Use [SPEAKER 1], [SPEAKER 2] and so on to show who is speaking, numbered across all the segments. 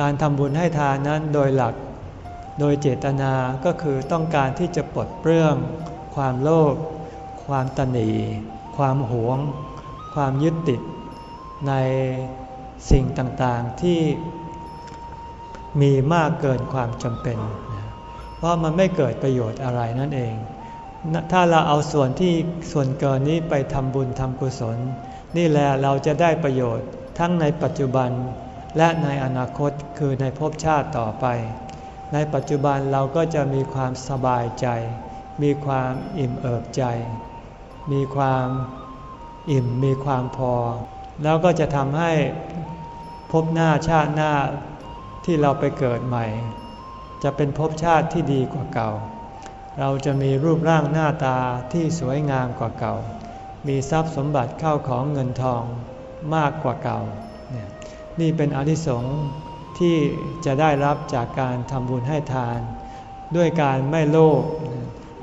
[SPEAKER 1] การทำบุญให้ทานนั้นโดยหลัก โดยเจตนาก็คือต้องการที่จะปลดเปลื้อง ความโลภความตนีความหวง ความยึดติด ในสิ่งต่างๆที่มีมากเกินความจำเป็น เพราะมันไม่เกิดประโยชน์อะไรนั่นเอง ถ้าเราเอาส่วนที่ส่วนเกินนี้ไปทำบุญทำกุศล นี่แหละเราจะได้ประโยชน์ทั้งในปัจจุบัน และในอนาคตคือในภพชาติต่อไป ในปัจจุบันเราก็จะมีความสบายใจ มีความอิ่มเอิบใจ มีความอิ่มมีความพอ แล้วก็จะทำให้ภพหน้าชาติหน้าที่เราไปเกิดใหม่ จะเป็นภพชาติที่ดีกว่าเก่า เราจะมีรูปร่างหน้าตาที่สวยงามกว่าเก่า มีทรัพย์สมบัติเข้าของเงินทองมากกว่าเก่าเนี่เป็นอนิสงส์ที่จะได้รับจากการทำบุญให้ทาน ด้วยการไม่โลภ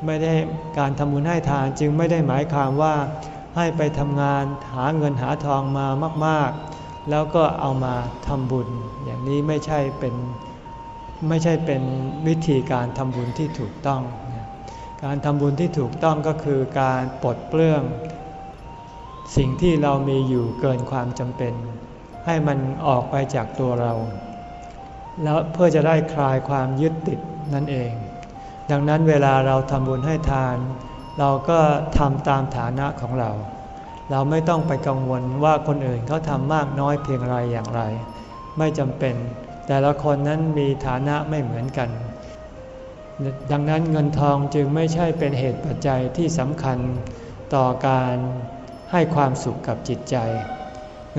[SPEAKER 1] ไม่ได้การทำบุญให้ทานจึงไม่ได้หมายความว่าให้ไปทำงานหาเงินหาทองมามาก ๆ แล้วก็เอามาทำบุญ อย่างนี้ไม่ใช่เป็นไม่ใช่เป็นวิธีการทำบุญที่ถูกต้อง การทำบุญที่ถูกต้องก็คือการปลดเปลื้อง สิ่งที่เรามีอยู่เกินความจำเป็น ให้มันออกไปจากตัวเรา แล้วเพื่อจะได้คลายความยึดติดนั่นเอง ดังนั้นเวลาเราทำบุญให้ทาน เราก็ทำตามฐานะของเรา เราไม่ต้องไปกังวลว่าคนอื่นเขาทำมากน้อยเพียงไรอย่างไร ไม่จำเป็น แต่ละคนนั้นมีฐานะไม่เหมือนกัน ดังนั้นเงินทองจึงไม่ใช่เป็นเหตุปัจจัยที่สำคัญต่อการให้ความสุขกับจิตใจ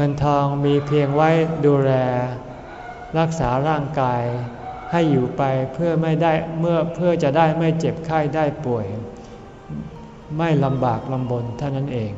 [SPEAKER 1] งินทองมีเพียงไว้ดูแล รักษาร่างกายให้อยู่ไปเพื่อไม่ได้เมื่อเพื่อจะได้ไม่เจ็บไข้ได้ป่วย ไม่ลำบากลำบนเท่านั้นเอง